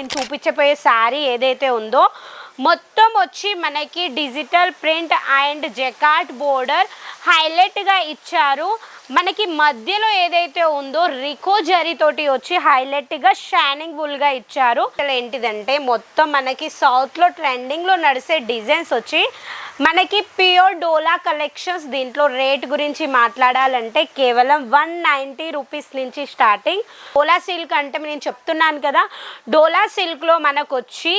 నేను చూపించబోయే శారీ ఏదైతే ఉందో మొత్తం వచ్చి మనకి digital print and jacquard border హైలైట్గా ఇచ్చారు. మనకి మధ్యలో ఏదైతే ఉందో రికో జరీతోటి వచ్చి హైలైట్గా షైనింగ్ బుల్గా ఇచ్చారు. అసలు ఏంటిదంటే మొత్తం మనకి సౌత్లో ట్రెండింగ్లో నడిసే డిజైన్స్ వచ్చి మనకి ప్యూర్ డోలా కలెక్షన్స్ దీంట్లో రేట్ గురించి మాట్లాడాలంటే కేవలం వన్ నైంటీ రూపీస్ నుంచి స్టార్టింగ్ డోలా సిల్క్ అంటే నేను చెప్తున్నాను కదా డోలా సిల్క్లో మనకు వచ్చి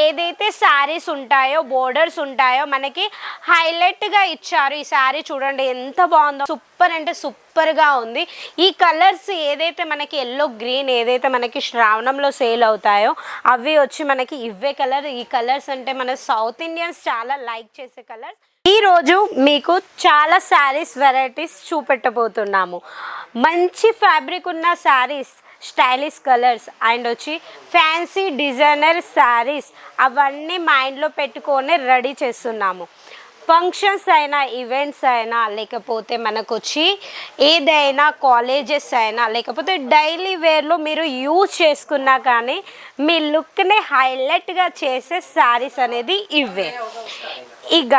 ఏదైతే శారీస్ ఉంటాయో బోర్డర్స్ ఉంటాయో మనకి హైలైట్గా ఇచ్చారు ఈ శారీ చూడండి ఎంత బాగుందో. సూపర్ అంటే సూపర్గా ఉంది. ఈ కలర్స్ ఏదైతే మనకి ఎల్లో గ్రీన్ ఏదైతే మనకి శ్రావణంలో సేల్ అవుతాయో అవి వచ్చి మనకి ఇవే కలర్. ఈ కలర్స్ అంటే మన సౌత్ ఇండియన్స్ చాలా లైక్ చేసే కలర్స్. ఈ రోజు మీకు చాలా శారీస్ వెరైటీస్ చూపెట్టబోతున్నాము. మంచి ఫ్యాబ్రిక్ ఉన్న శారీస్ స్టైలిష్ కలర్స్ అండ్ వచ్చి ఫ్యాన్సీ డిజైనర్ శారీస్ అవన్నీ మైండ్లో పెట్టుకొని రెడీ చేస్తున్నాము. ఫంక్షన్స్ అయినా ఈవెంట్స్ అయినా లేకపోతే మనకు వచ్చి ఏదైనా కాలేజెస్ అయినా లేకపోతే డైలీ వేర్లో మీరు యూజ్ చేసుకున్నా కానీ మీ లుక్ని హైలైట్గా చేసే శారీస్ అనేది ఇవే. ఇక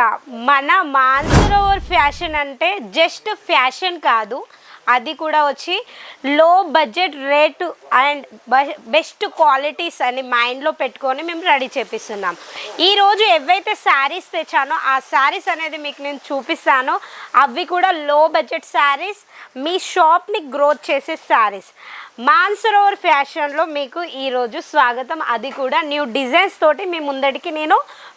మన మాన్సరోవర్ ఫ్యాషన్ అంటే జస్ట్ ఫ్యాషన్ కాదు అది కూడా వచ్చి low budget rate and best qualities అని మైండ్లో పెట్టుకొని మేము రెడీ చేపిస్తున్నాం. ఈరోజు ఏవైతే శారీస్ తెచ్చానో ఆ శారీస్ అనేది మీకు నేను చూపిస్తాను. అవి కూడా లో బడ్జెట్ శారీస్ మీ షాప్ని గ్రోత్ చేసే శారీస్ మాన్సరోవర్ ఫ్యాషన్లో మీకు ఈరోజు స్వాగతం. అది కూడా న్యూ డిజైన్స్ తోటి మీ ముందడికి నేను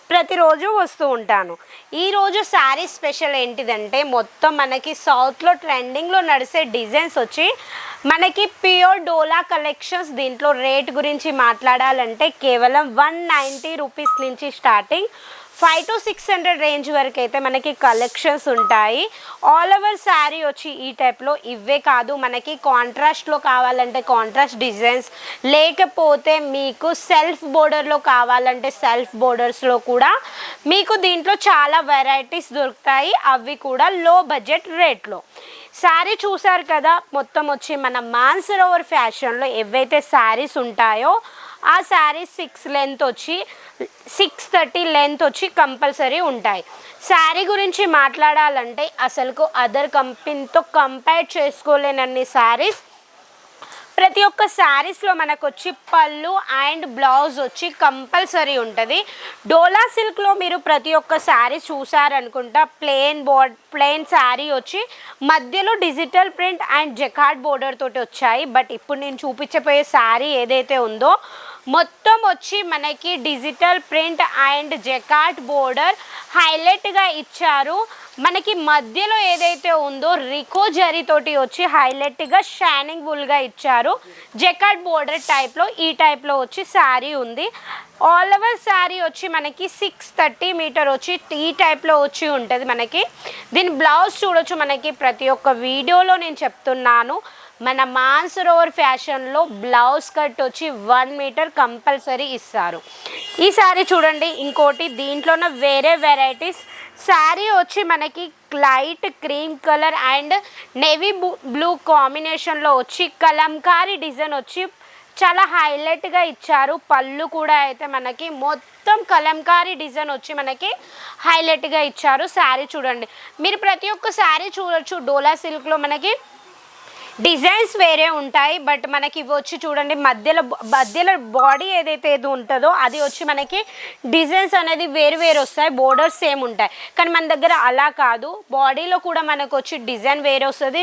ప్రతిరోజు వస్తూ ఉంటాను. ఈరోజు శారీ స్పెషల్ ఏంటిదంటే మొత్తం మనకి సౌత్లో ట్రెండింగ్లో నడిసే డిజైన్స్ వచ్చి మనకి ప్యూర్ డోలా కలెక్షన్స్ దీంట్లో రేట్ గురించి మాట్లాడాలంటే కేవలం వన్ నైంటీ రూపీస్ నుంచి starting five to six hundred range వరకు అయితే మనకి కలెక్షన్స్ ఉంటాయి. ఆల్ ఓవర్ శారీ వచ్చి ఈ టైప్లో ఇవే కాదు మనకి కాంట్రాస్ట్లో కావాలంటే కాంట్రాస్ట్ డిజైన్స్ లేకపోతే మీకు సెల్ఫ్ బోర్డర్లో కావాలంటే సెల్ఫ్ బోర్డర్స్లో కూడా మీకు దీంట్లో చాలా వెరైటీస్ దొరుకుతాయి. అవి కూడా లో బడ్జెట్ రేట్లో శారీ చూసారు కదా మొత్తం వచ్చి మన మాన్సరోవర్ ఫ్యాషన్లో ఏవైతే శారీస్ ఉంటాయో ఆ శారీ సిక్స్ లెంత్ వచ్చి సిక్స్ థర్టీ లెంత్ వచ్చి కంపల్సరీ ఉంటాయి. శారీ గురించి మాట్లాడాలంటే అసలుకు అదర్ కంపెనీతో కంపేర్ చేసుకోలేనన్ని శారీస్ ప్రతి ఒక్క శారీస్లో మనకు వచ్చి పళ్ళు అండ్ బ్లౌజ్ వచ్చి కంపల్సరీ ఉంటుంది. డోలా సిల్క్లో మీరు ప్రతి ఒక్క శారీ చూసారనుకుంటా ప్లెయిన్ బోర్డ్ ప్లెయిన్ శారీ వచ్చి మధ్యలో digital print and jacquard border తోటి వచ్చాయి. బట్ ఇప్పుడు నేను చూపించబోయే శారీ ఏదైతే ఉందో మొత్తం వచ్చి మనకి digital print and jacquard border హైలైట్గా ఇచ్చారు. మనకి మధ్యలో ఏదైతే ఉందో రికో జరీతోటి వచ్చి హైలైట్గా షైనింగ్ వుల్గా ఇచ్చారు. జెకాట్ బోర్డర్ టైప్లో ఈ టైప్లో వచ్చి శారీ ఉంది. ఆల్ ఓవర్ శారీ వచ్చి మనకి సిక్స్ థర్టీ మీటర్ వచ్చి ఈ టైప్లో వచ్చి ఉంటుంది మనకి. దీని బ్లౌజ్ చూడొచ్చు మనకి ప్రతి ఒక్క వీడియోలో నేను చెప్తున్నాను. మన మాన్సరోవర్ ఫ్యాషన్లో బ్లౌజ్ కట్ వచ్చి వన్ మీటర్ కంపల్సరీ ఇస్తారు. ఈ శారీ చూడండి ఇంకోటి దీంట్లోనే వేరే వెరైటీస్. శారీ వచ్చి మనకి light cream colour and navy blue కాంబినేషన్లో వచ్చి కలంకారీ డిజైన్ వచ్చి చాలా హైలైట్గా ఇచ్చారు. పళ్ళు కూడా అయితే మనకి మొత్తం కలంకారీ డిజైన్ వచ్చి మనకి హైలైట్గా ఇచ్చారు. శారీ చూడండి. మీరు ప్రతి ఒక్క శారీ చూడొచ్చు. డోలా సిల్క్లో మనకి డిజైన్స్ వేరే ఉంటాయి బట్ మనకి ఇవి వచ్చి చూడండి మధ్యలో మధ్యలో బాడీ ఏదైతే ఏది ఉంటుందో అది వచ్చి మనకి డిజైన్స్ అనేది వేరు వేరు వస్తాయి బోర్డర్స్ సేమ్ ఉంటాయి. కానీ మన దగ్గర అలా కాదు. బాడీలో కూడా మనకు వచ్చి డిజైన్ వేరే వస్తుంది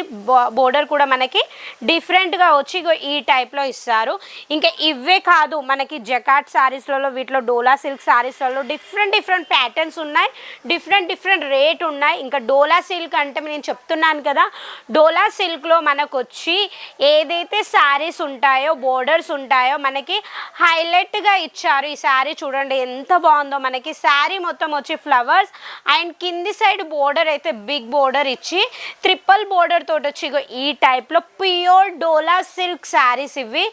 బోర్డర్ కూడా మనకి డిఫరెంట్గా వచ్చి ఇగో ఈ టైప్లో ఇస్తారు. ఇంకా ఇవే కాదు మనకి జకాట్ శారీస్లలో వీటిలో డోలా సిల్క్ శారీస్లలో డిఫరెంట్ డిఫరెంట్ ప్యాటర్న్స్ ఉన్నాయి డిఫరెంట్ డిఫరెంట్ రేట్ ఉన్నాయి. ఇంకా డోలా సిల్క్ అంటే నేను చెప్తున్నాను కదా డోలా సిల్క్లో మనకు వచ్చి ఏదైతే శారీస్ ఉంటాయో బోర్డర్స్ ఉంటాయో మనకి హైలైట్గా ఇచ్చారు ఈ శారీ చూడండి ఎంత బాగుందో. మనకి శారీ మొత్తం వచ్చి ఫ్లవర్స్ అండ్ కింది సైడ్ బోర్డర్ అయితే బిగ్ బోర్డర్ ఇచ్చి ట్రిపుల్ బోర్డర్ తోటి వచ్చి ఇగో ఈ టైప్లో ప్యూర్ డోలా సిల్క్ శారీస్ ఇవి.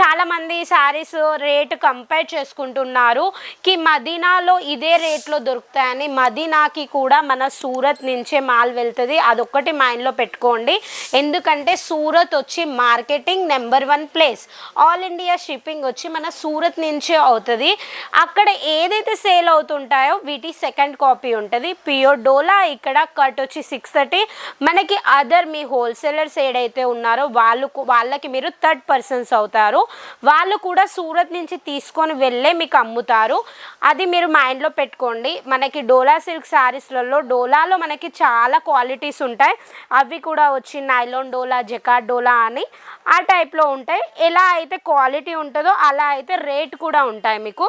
చాలామంది శారీస్ రేటు కంపేర్ చేసుకుంటున్నారు. కి మదీనాలో ఇదే రేట్లో దొరుకుతాయని మదీనాకి కూడా మన సూరత్ నుంచే మాల్ వెళ్తుంది. అదొక్కటి మైండ్లో పెట్టుకోండి. ఎందుకు ఎందుకంటే సూరత్ వచ్చి marketing number one place. All India shipping వచ్చి మన సూరత్ నుంచే అవుతుంది. అక్కడ ఏదైతే సేల్ అవుతుంటాయో వీటి సెకండ్ కాపీ ఉంటుంది. పియో డోలా ఇక్కడ కట్ వచ్చి సిక్స్ థర్టీ మనకి అదర్ మీ హోల్సేలర్స్ ఏడైతే ఉన్నారో వాళ్ళు వాళ్ళకి మీరు థర్డ్ పర్సన్స్ అవుతారు. వాళ్ళు కూడా సూరత్ నుంచి తీసుకొని వెళ్ళే మీకు అమ్ముతారు. అది మీరు మైండ్లో పెట్టుకోండి. మనకి డోలా సిల్క్ శారీస్లలో డోలాలో మనకి చాలా క్వాలిటీస్ ఉంటాయి. అవి కూడా వచ్చి నైలాన్ డోలా జకాట్ డోలా అని ఆ టైప్లో ఉంటాయి. ఎలా అయితే క్వాలిటీ ఉంటుందో అలా అయితే రేట్ కూడా ఉంటాయి మీకు.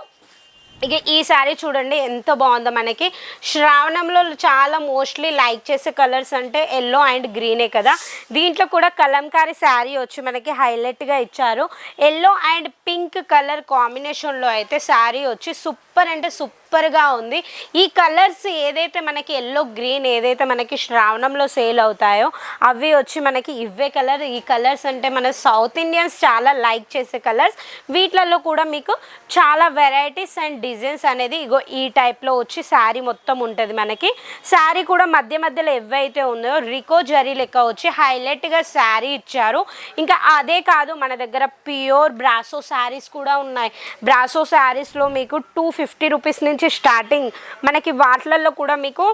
ఇక ఈ శారీ చూడండి ఎంత బాగుందో మనకి. శ్రావణంలో చాలా మోస్ట్లీ లైక్ చేసే కలర్స్ అంటే ఎల్లో అండ్ గ్రీనే కదా. దీంట్లో కూడా కలంకారీ శారీ వచ్చి మనకి హైలైట్గా ఇచ్చారు. ఎల్లో అండ్ పింక్ కలర్ కాంబినేషన్లో అయితే శారీ వచ్చి సూపర్ అంటే సూపర్ సూపర్గా ఉంది. ఈ కలర్స్ ఏదైతే మనకి ఎల్లో గ్రీన్ ఏదైతే మనకి శ్రావణంలో సేల్ అవుతాయో అవి వచ్చి మనకి ఇవే కలర్. ఈ కలర్స్ అంటే మన సౌత్ ఇండియన్స్ చాలా లైక్ చేసే కలర్స్. వీటిలలో కూడా మీకు చాలా వెరైటీస్ అండ్ డిజైన్స్ అనేది ఇగో ఈ టైప్లో వచ్చి శారీ మొత్తం ఉంటుంది మనకి. శారీ కూడా మధ్య మధ్యలో ఎవైతే ఉందో రికో జరీ లెక్క వచ్చి హైలైట్గా శారీ ఇచ్చారు. ఇంకా అదే కాదు మన దగ్గర ప్యూర్ బ్రాసో శారీస్ కూడా ఉన్నాయి. బ్రాసో శారీస్లో మీకు టూ ఫిఫ్టీ రూపీస్ నుంచి స్టార్టింగ్ మనకి వాటిలలో కూడా మీకు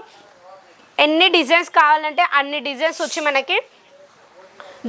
ఎన్ని డిజైన్స్ కావాలంటే అన్ని డిజైన్స్ వచ్చి మనకి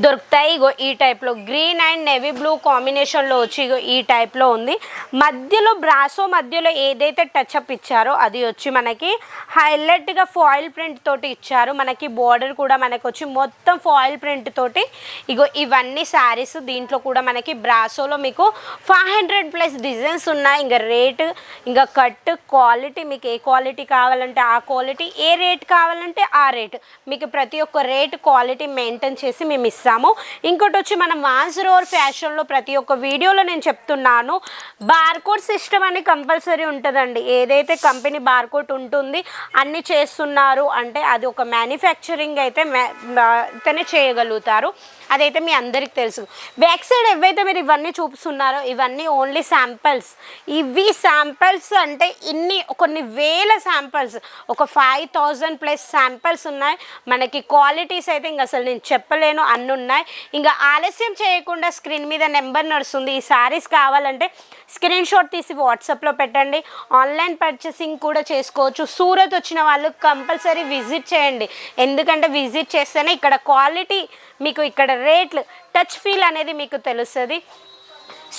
దొరుకుతాయి. ఇగో ఈ టైప్లో గ్రీన్ అండ్ నెవీ బ్లూ కాంబినేషన్లో వచ్చి ఇగో ఈ టైప్లో ఉంది. మధ్యలో బ్రాసో మధ్యలో ఏదైతే టచ్అప్ ఇచ్చారో అది వచ్చి మనకి హైలైట్గా ఫాయిల్ ప్రింట్ తోటి ఇచ్చారు. మనకి బార్డర్ కూడా మనకు వచ్చి మొత్తం ఫాయిల్ ప్రింట్ తోటి ఇగో ఇవన్నీ శారీస్ దీంట్లో కూడా మనకి బ్రాసోలో మీకు ఫైవ్ హండ్రెడ్ ప్లస్ డిజైన్స్ ఉన్నాయి. ఇంకా రేటు ఇంకా కట్ క్వాలిటీ మీకు ఏ క్వాలిటీ కావాలంటే ఆ క్వాలిటీ ఏ రేట్ కావాలంటే ఆ రేట్. మీకు ప్రతి ఒక్క రేట్ క్వాలిటీ మెయింటైన్ చేసి మేము ఇస్తాము ఇంకోటి వచ్చి మనం వాన్సరోవర్ ఫ్యాషన్లో ప్రతి ఒక్క వీడియోలో నేను చెప్తున్నాను. బార్కోడ్ సిస్టమ్ అని కంపల్సరీ ఉంటుందండి. ఏదైతే కంపెనీ బార్కోడ్ ఉంటుంది అన్ని చేస్తున్నారు. అంటే అది ఒక మ్యానుఫ్యాక్చరింగ్ అయితే మ్యా- అయితేనే చేయగలుగుతారు. అదైతే మీ అందరికి తెలుసు. బ్యాక్ సైడ్ ఏవైతే మీరు ఇవన్నీ చూపిస్తున్నారో ఇవన్నీ ఓన్లీ శాంపిల్స్ ఇవి శాంపిల్స్ అంటే ఇన్ని కొన్ని వేల శాంపిల్స్ ఒక ఫైవ్ థౌజండ్ ప్లస్ శాంపిల్స్ ఉన్నాయి. మనకి క్వాలిటీస్ అయితే ఇంకా అసలు నేను చెప్పలేను అన్ని ఉన్నాయి. ఇంకా ఆలస్యం చేయకుండా స్క్రీన్ మీద నెంబర్ నడుస్తుంది. ఈ శారీస్ కావాలంటే స్క్రీన్ షాట్ తీసి వాట్సాప్లో పెట్టండి. ఆన్లైన్ పర్చేసింగ్ కూడా చేసుకోవచ్చు. సూరత్ వచ్చిన వాళ్ళు కంపల్సరీ విజిట్ చేయండి. ఎందుకంటే విజిట్ చేస్తేనే ఇక్కడ క్వాలిటీ మీకు ఇక్కడ రేట్లు టచ్ ఫీల్ అనేది మీకు తెలుస్తుంది.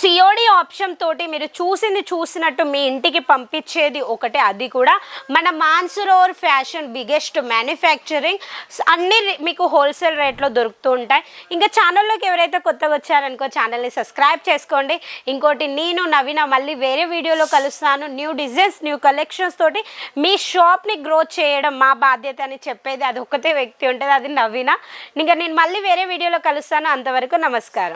సిఓడి ఆప్షన్ తోటి మీరు చూసింది చూసినట్టు మీ ఇంటికి పంపించేది ఒకటే అది కూడా మన మాన్సరోవర్ ఫ్యాషన్ బిగ్గెస్ట్ మ్యానుఫ్యాక్చరింగ్ అన్ని మీకు హోల్సేల్ రేట్లో దొరుకుతూ ఉంటాయి. ఇంకా ఛానల్లోకి ఎవరైతే కొత్తగా వచ్చారనుకో ఛానల్ని సబ్స్క్రైబ్ చేసుకోండి. ఇంకోటి నేను నవీన మళ్ళీ వేరే వీడియోలో కలుస్తాను. న్యూ డిజైన్స్ న్యూ కలెక్షన్స్ తోటి మీ షాప్ని గ్రోత్ చేయడం మా బాధ్యత అని చెప్పేది అది ఒకటే వ్యక్తి ఉంటుంది అది నవీన. ఇంకా నేను మళ్ళీ వేరే వీడియోలో కలుస్తాను. అంతవరకు నమస్కారం.